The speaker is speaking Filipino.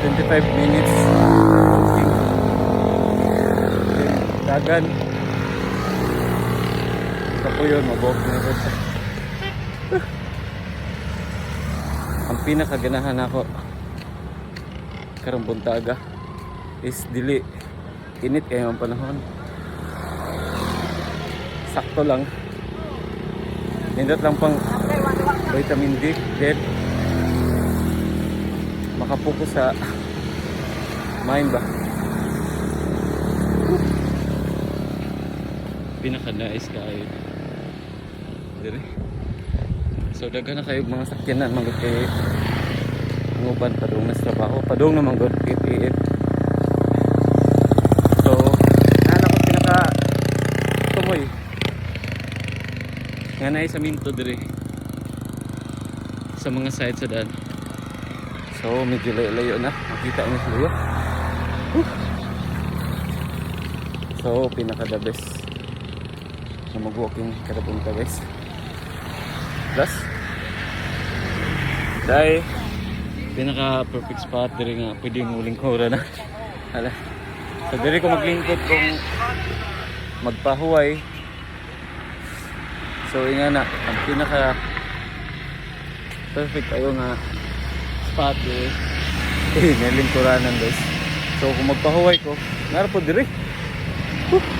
25 minutes walking. Then, dagan. Ito po yun, mabok na ito. Ang pinakaganahan ako karong buntaga is dili init kayo ang panahon sakto lang nindot lang pang vitamin D then makapokus sa mind ba? Pinaka nice kayo. Dire. So daghan na kayo mga sakyanan mga kay nguban padung na sa trabaho padung naman good PPF so nana ko pinaka tumoy. Nga na sa minto dire. Sa mga side sa daan so medyo layo-layo na. Makita niyo sa luwa so pinaka the best na mag-walking kada punta guys. Plus dahil pinaka perfect spot dire nga pwede yung uling kora na. Hala so dire ko maglingkod kung magpahuway. So yun nga na ang pinaka perfect ayo nga spot. Eh, nalingkuranan guys. So kung magpahuway ko, nara po diri. Woo!